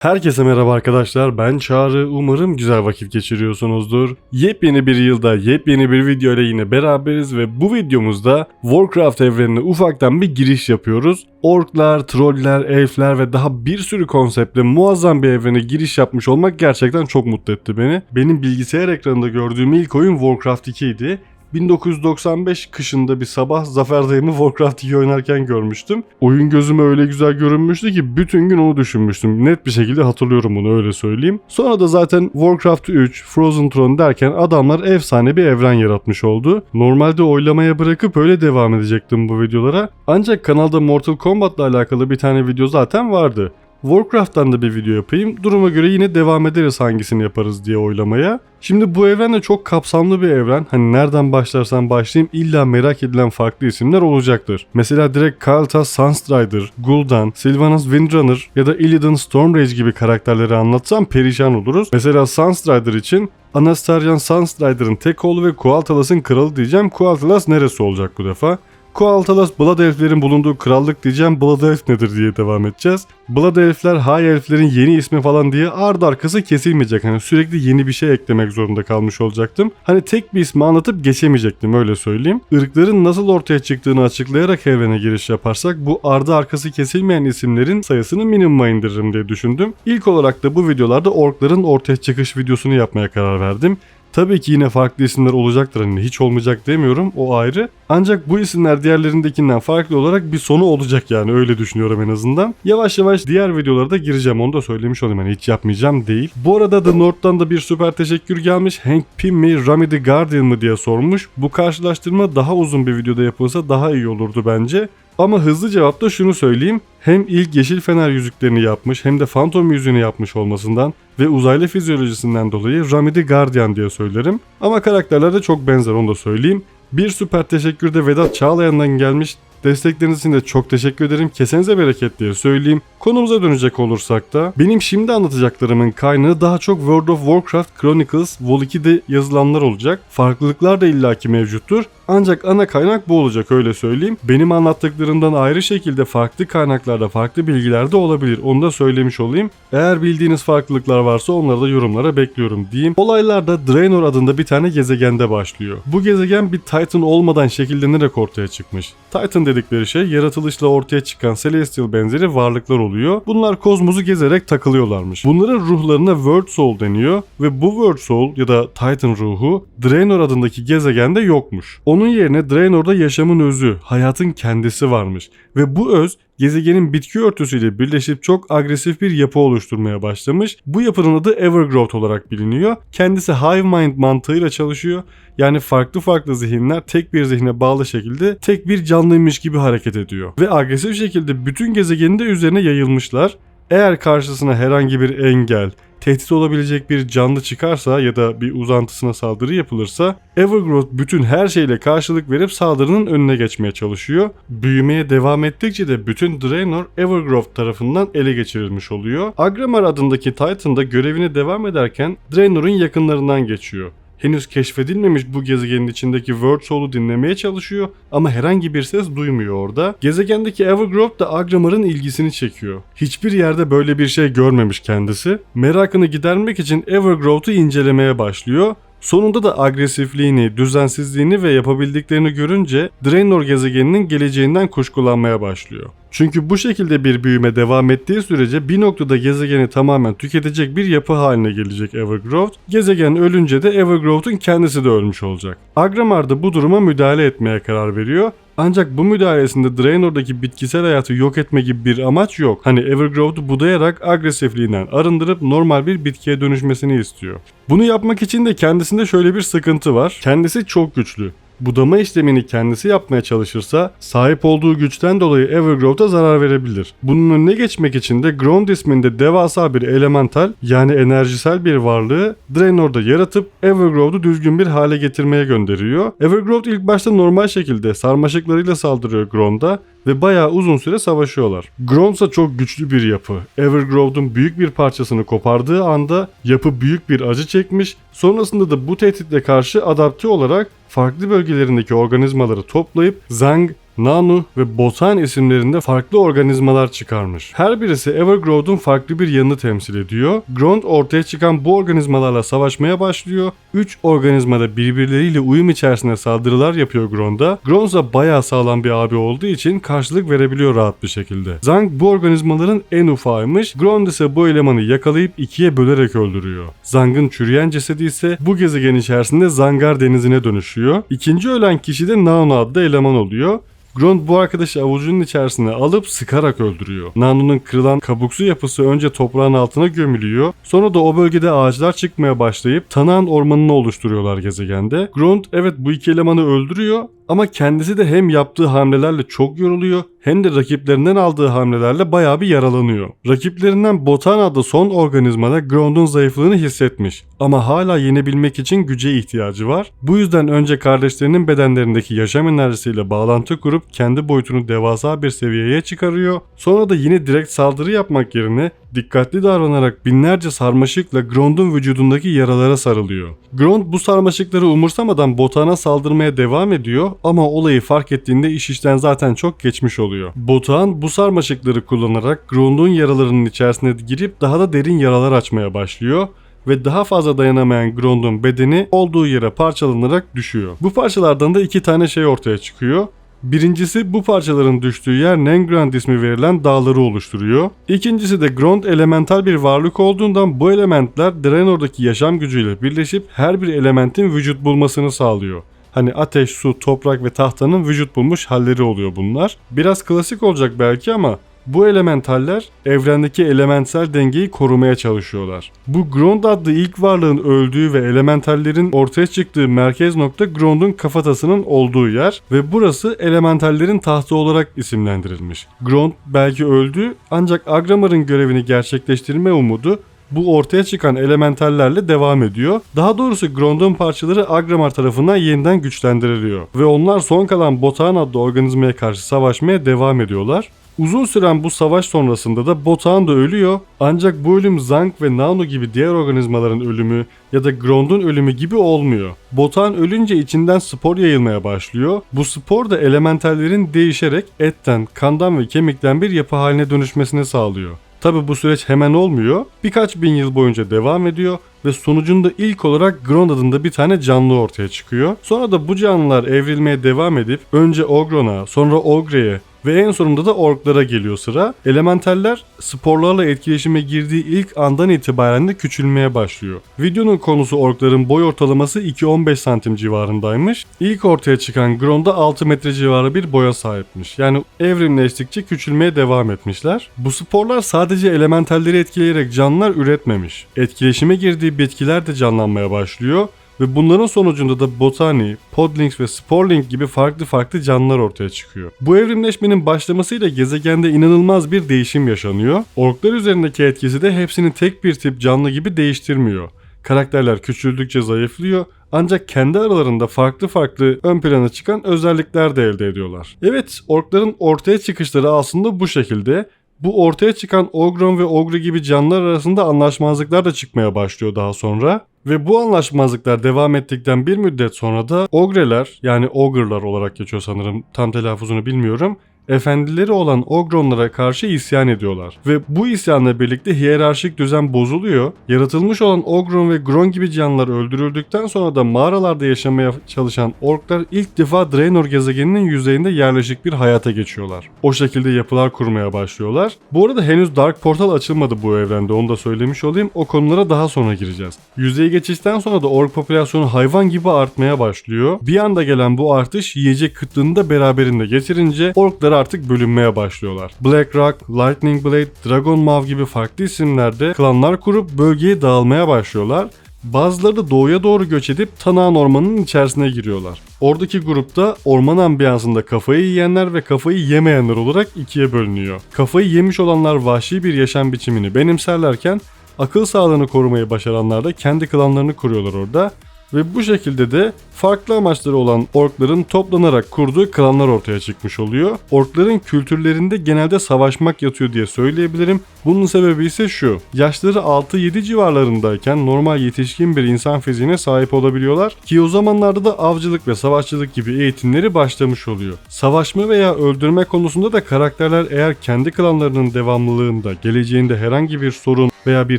Herkese merhaba arkadaşlar ben Çağrı umarım güzel vakit geçiriyorsunuzdur. Yepyeni bir yılda yepyeni bir video ile yine beraberiz ve bu videomuzda Warcraft evrenine ufaktan bir giriş yapıyoruz. Orklar, troller, elfler ve daha bir sürü konseptle muazzam bir evrene giriş yapmış olmak gerçekten çok mutlu etti beni. Benim bilgisayar ekranında gördüğüm ilk oyun Warcraft 2 idi. 1995 kışında bir sabah Zafer dayımı Warcraft 2 oynarken görmüştüm. Oyun gözüme öyle güzel görünmüştü ki bütün gün onu düşünmüştüm. Net bir şekilde hatırlıyorum bunu öyle söyleyeyim. Sonra da zaten Warcraft 3, Frozen Throne derken adamlar efsane bir evren yaratmış oldu. Normalde oylamaya bırakıp öyle devam edecektim bu videolara. Ancak kanalda Mortal Kombat'la alakalı bir tane video zaten vardı. Warcraft'tan da bir video yapayım. Duruma göre yine devam ederiz hangisini yaparız diye oylamaya. Şimdi bu evren de çok kapsamlı bir evren. Hani nereden başlarsam başlayayım illa merak edilen farklı isimler olacaktır. Mesela direkt Kalta Sunstrider, Gul'dan, Sylvanas Windrunner ya da Illidan Stormrage gibi karakterleri anlatsam perişan oluruz. Mesela Sunstrider için Anastaryan Sunstrider'ın tek oğlu ve Kualtalas'ın kralı diyeceğim. Kualtalas neresi olacak bu defa? Kualtalas Blood Elf'lerin bulunduğu krallık diyeceğim Blood Elf nedir diye devam edeceğiz. Blood Elf'ler High Elf'lerin yeni ismi falan diye ardı arkası kesilmeyecek. Hani sürekli yeni bir şey eklemek zorunda kalmış olacaktım. Hani tek bir ismi anlatıp geçemeyecektim öyle söyleyeyim. Irkların nasıl ortaya çıktığını açıklayarak evrene giriş yaparsak bu ardı arkası kesilmeyen isimlerin sayısını minimuma indiririm diye düşündüm. İlk olarak da bu videolarda orkların ortaya çıkış videosunu yapmaya karar verdim. Tabii ki yine farklı isimler olacaktır hani hiç olmayacak demiyorum o ayrı. Ancak bu isimler diğerlerindekinden farklı olarak bir sonu olacak yani öyle düşünüyorum en azından. Yavaş yavaş diğer videolara da gireceğim onu da söylemiş olayım hani hiç yapmayacağım değil. Bu arada The North'tan da bir süper teşekkür gelmiş. Hank Pym mi Rami the Guardian mı diye sormuş. Bu karşılaştırma daha uzun bir videoda yapılsa daha iyi olurdu bence. Ama hızlı cevapta şunu söyleyeyim. Hem ilk yeşil fener yüzüklerini yapmış hem de fantom yüzüğünü yapmış olmasından ve uzaylı fizyolojisinden dolayı Rami the Guardian diye söylerim. Ama karakterler de çok benzer onu da söyleyeyim. Bir süper teşekkür de Vedat Çağlayan'dan gelmiş. Destekleriniz için de çok teşekkür ederim. Kesenize bereket diye söyleyeyim. Konumuza dönecek olursak da benim şimdi anlatacaklarımın kaynağı daha çok World of Warcraft Chronicles Vol 2'de yazılanlar olacak. Farklılıklar da illaki mevcuttur. Ancak ana kaynak bu olacak öyle söyleyeyim. Benim anlattıklarımdan ayrı şekilde farklı kaynaklarda farklı bilgiler de olabilir. Onu da söylemiş olayım. Eğer bildiğiniz farklılıklar varsa onları da yorumlara bekliyorum diyeyim. Olaylar da Draenor adında bir tane gezegende başlıyor. Bu gezegen bir Titan olmadan şekillenerek ortaya çıkmış. Titan dedikleri şey yaratılışla ortaya çıkan Celestial benzeri varlıklar oluyor. Bunlar kozmosu gezerek takılıyorlarmış. Bunların ruhlarına World Soul deniyor ve bu World Soul ya da Titan ruhu Draenor adındaki gezegende yokmuş. Onun yerine Draenor'da yaşamın özü, hayatın kendisi varmış ve bu öz gezegenin bitki örtüsüyle birleşip çok agresif bir yapı oluşturmaya başlamış. Bu yapının adı Evergrowth olarak biliniyor. Kendisi Hive Mind mantığıyla çalışıyor. Yani farklı farklı zihinler tek bir zihne bağlı şekilde tek bir canlıymış gibi hareket ediyor. Ve agresif şekilde bütün gezegenin de üzerine yayılmışlar. Eğer karşısına herhangi bir engel, tehdit olabilecek bir canlı çıkarsa ya da bir uzantısına saldırı yapılırsa Evergrowth bütün her şeyle karşılık verip saldırının önüne geçmeye çalışıyor. Büyümeye devam ettikçe de bütün Draenor Evergrowth tarafından ele geçirilmiş oluyor. Agramar adındaki Titan da görevine devam ederken Draenor'un yakınlarından geçiyor henüz keşfedilmemiş bu gezegenin içindeki Word Soul'u dinlemeye çalışıyor ama herhangi bir ses duymuyor orada. Gezegendeki Evergrowth da Agramar'ın ilgisini çekiyor. Hiçbir yerde böyle bir şey görmemiş kendisi. Merakını gidermek için Evergrowth'u incelemeye başlıyor Sonunda da agresifliğini, düzensizliğini ve yapabildiklerini görünce Draenor gezegeninin geleceğinden kuşkulanmaya başlıyor. Çünkü bu şekilde bir büyüme devam ettiği sürece bir noktada gezegeni tamamen tüketecek bir yapı haline gelecek Evergrowth. Gezegen ölünce de Evergrowth'un kendisi de ölmüş olacak. Agramar da bu duruma müdahale etmeye karar veriyor ancak bu müdahalesinde Draenor'daki bitkisel hayatı yok etme gibi bir amaç yok. Hani Evergrowth'u budayarak agresifliğinden arındırıp normal bir bitkiye dönüşmesini istiyor. Bunu yapmak için de kendisinde şöyle bir sıkıntı var. Kendisi çok güçlü budama işlemini kendisi yapmaya çalışırsa sahip olduğu güçten dolayı Evergrowth'a zarar verebilir. Bunun önüne geçmek için de Ground isminde devasa bir elemental yani enerjisel bir varlığı Draenor'da yaratıp Evergrowth'u düzgün bir hale getirmeye gönderiyor. Evergrowth ilk başta normal şekilde sarmaşıklarıyla saldırıyor Ground'a ve bayağı uzun süre savaşıyorlar. Ground ise çok güçlü bir yapı. Evergrowth'un büyük bir parçasını kopardığı anda yapı büyük bir acı çekmiş. Sonrasında da bu tehditle karşı adapte olarak farklı bölgelerindeki organizmaları toplayıp Zang, Nanu ve Botan isimlerinde farklı organizmalar çıkarmış. Her birisi Evergrowth'un farklı bir yanını temsil ediyor. Grond ortaya çıkan bu organizmalarla savaşmaya başlıyor. 3 organizma da birbirleriyle uyum içerisinde saldırılar yapıyor Grond'a. Grond da bayağı sağlam bir abi olduğu için karşılık verebiliyor rahat bir şekilde. Zang bu organizmaların en ufağıymış. Grond ise bu elemanı yakalayıp ikiye bölerek öldürüyor. Zang'ın çürüyen cesedi ise bu gezegen içerisinde Zangar denizine dönüşüyor. İkinci ölen kişi de Nauna adlı eleman oluyor. Grond bu arkadaşı avucunun içerisine alıp sıkarak öldürüyor. Nanu'nun kırılan kabuksu yapısı önce toprağın altına gömülüyor. Sonra da o bölgede ağaçlar çıkmaya başlayıp Tanağın ormanını oluşturuyorlar gezegende. Grond evet bu iki elemanı öldürüyor ama kendisi de hem yaptığı hamlelerle çok yoruluyor hem de rakiplerinden aldığı hamlelerle bayağı bir yaralanıyor. Rakiplerinden Botan adlı son organizmada Grond'un zayıflığını hissetmiş ama hala yenebilmek için güce ihtiyacı var. Bu yüzden önce kardeşlerinin bedenlerindeki yaşam enerjisiyle bağlantı kurup kendi boyutunu devasa bir seviyeye çıkarıyor. Sonra da yine direkt saldırı yapmak yerine dikkatli davranarak binlerce sarmaşıkla Grond'un vücudundaki yaralara sarılıyor. Grond bu sarmaşıkları umursamadan Botan'a saldırmaya devam ediyor ama olayı fark ettiğinde iş işten zaten çok geçmiş oluyor. Botan bu sarmaşıkları kullanarak Grond'un yaralarının içerisine girip daha da derin yaralar açmaya başlıyor ve daha fazla dayanamayan Grond'un bedeni olduğu yere parçalanarak düşüyor. Bu parçalardan da iki tane şey ortaya çıkıyor. Birincisi bu parçaların düştüğü yer Nengrand ismi verilen dağları oluşturuyor. İkincisi de Grond elemental bir varlık olduğundan bu elementler Draenor'daki yaşam gücüyle birleşip her bir elementin vücut bulmasını sağlıyor. Hani ateş, su, toprak ve tahtanın vücut bulmuş halleri oluyor bunlar. Biraz klasik olacak belki ama bu elementaller evrendeki elementsel dengeyi korumaya çalışıyorlar. Bu Grond adlı ilk varlığın öldüğü ve elementallerin ortaya çıktığı merkez nokta Grond'un kafatasının olduğu yer ve burası elementallerin tahtı olarak isimlendirilmiş. Grond belki öldü ancak Agramar'ın görevini gerçekleştirme umudu bu ortaya çıkan elementallerle devam ediyor. Daha doğrusu Grond'un parçaları Agramar tarafından yeniden güçlendiriliyor. Ve onlar son kalan Botan adlı organizmaya karşı savaşmaya devam ediyorlar. Uzun süren bu savaş sonrasında da Botan da ölüyor ancak bu ölüm Zang ve Nano gibi diğer organizmaların ölümü ya da Grond'un ölümü gibi olmuyor. Botan ölünce içinden spor yayılmaya başlıyor. Bu spor da elementallerin değişerek etten, kandan ve kemikten bir yapı haline dönüşmesini sağlıyor. Tabi bu süreç hemen olmuyor. Birkaç bin yıl boyunca devam ediyor ve sonucunda ilk olarak Grond adında bir tane canlı ortaya çıkıyor. Sonra da bu canlılar evrilmeye devam edip önce Ogron'a, sonra Ogre'ye ve en sonunda da orklara geliyor sıra. Elementaller sporlarla etkileşime girdiği ilk andan itibaren de küçülmeye başlıyor. Videonun konusu orkların boy ortalaması 2-15 santim civarındaymış. İlk ortaya çıkan Gronda 6 metre civarı bir boya sahipmiş. Yani evrimleştikçe küçülmeye devam etmişler. Bu sporlar sadece elementalleri etkileyerek canlılar üretmemiş. Etkileşime girdiği bitkiler de canlanmaya başlıyor ve bunların sonucunda da Botani, Podlings ve Sporling gibi farklı farklı canlılar ortaya çıkıyor. Bu evrimleşmenin başlamasıyla gezegende inanılmaz bir değişim yaşanıyor. Orklar üzerindeki etkisi de hepsini tek bir tip canlı gibi değiştirmiyor. Karakterler küçüldükçe zayıflıyor ancak kendi aralarında farklı farklı ön plana çıkan özellikler de elde ediyorlar. Evet, orkların ortaya çıkışları aslında bu şekilde. Bu ortaya çıkan Ogron ve Ogre gibi canlılar arasında anlaşmazlıklar da çıkmaya başlıyor daha sonra. Ve bu anlaşmazlıklar devam ettikten bir müddet sonra da Ogre'ler yani Ogre'lar olarak geçiyor sanırım tam telaffuzunu bilmiyorum efendileri olan Ogronlara karşı isyan ediyorlar. Ve bu isyanla birlikte hiyerarşik düzen bozuluyor. Yaratılmış olan Ogron ve Gron gibi canlılar öldürüldükten sonra da mağaralarda yaşamaya çalışan orklar ilk defa Draenor gezegeninin yüzeyinde yerleşik bir hayata geçiyorlar. O şekilde yapılar kurmaya başlıyorlar. Bu arada henüz Dark Portal açılmadı bu evrende onu da söylemiş olayım. O konulara daha sonra gireceğiz. Yüzeye geçişten sonra da ork popülasyonu hayvan gibi artmaya başlıyor. Bir anda gelen bu artış yiyecek kıtlığını da beraberinde getirince orklara artık bölünmeye başlıyorlar. Black Rock, Lightning Blade, Dragon Maw gibi farklı isimlerde klanlar kurup bölgeye dağılmaya başlıyorlar. Bazıları doğuya doğru göç edip Tanağan Ormanı'nın içerisine giriyorlar. Oradaki grupta orman ambiyansında kafayı yiyenler ve kafayı yemeyenler olarak ikiye bölünüyor. Kafayı yemiş olanlar vahşi bir yaşam biçimini benimserlerken akıl sağlığını korumayı başaranlar da kendi klanlarını kuruyorlar orada. Ve bu şekilde de farklı amaçları olan orkların toplanarak kurduğu klanlar ortaya çıkmış oluyor. Orkların kültürlerinde genelde savaşmak yatıyor diye söyleyebilirim. Bunun sebebi ise şu. Yaşları 6-7 civarlarındayken normal yetişkin bir insan fiziğine sahip olabiliyorlar ki o zamanlarda da avcılık ve savaşçılık gibi eğitimleri başlamış oluyor. Savaşma veya öldürme konusunda da karakterler eğer kendi klanlarının devamlılığında geleceğinde herhangi bir sorun veya bir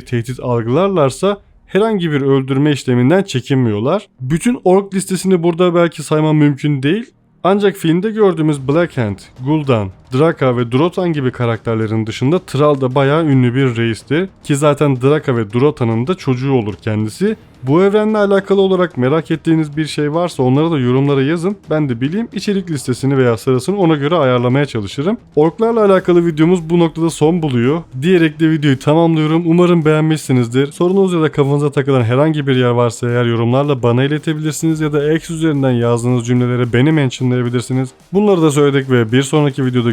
tehdit algılarlarsa herhangi bir öldürme işleminden çekinmiyorlar. Bütün ork listesini burada belki saymam mümkün değil. Ancak filmde gördüğümüz Blackhand, Gul'dan, Draka ve Drotan gibi karakterlerin dışında Thrall da bayağı ünlü bir reistir. Ki zaten Draka ve Drotan'ın da çocuğu olur kendisi. Bu evrenle alakalı olarak merak ettiğiniz bir şey varsa onları da yorumlara yazın. Ben de bileyim içerik listesini veya sırasını ona göre ayarlamaya çalışırım. Orklarla alakalı videomuz bu noktada son buluyor. Diyerek de videoyu tamamlıyorum. Umarım beğenmişsinizdir. Sorunuz ya da kafanıza takılan herhangi bir yer varsa eğer yorumlarla bana iletebilirsiniz ya da X üzerinden yazdığınız cümlelere beni mentionlayabilirsiniz. Bunları da söyledik ve bir sonraki videoda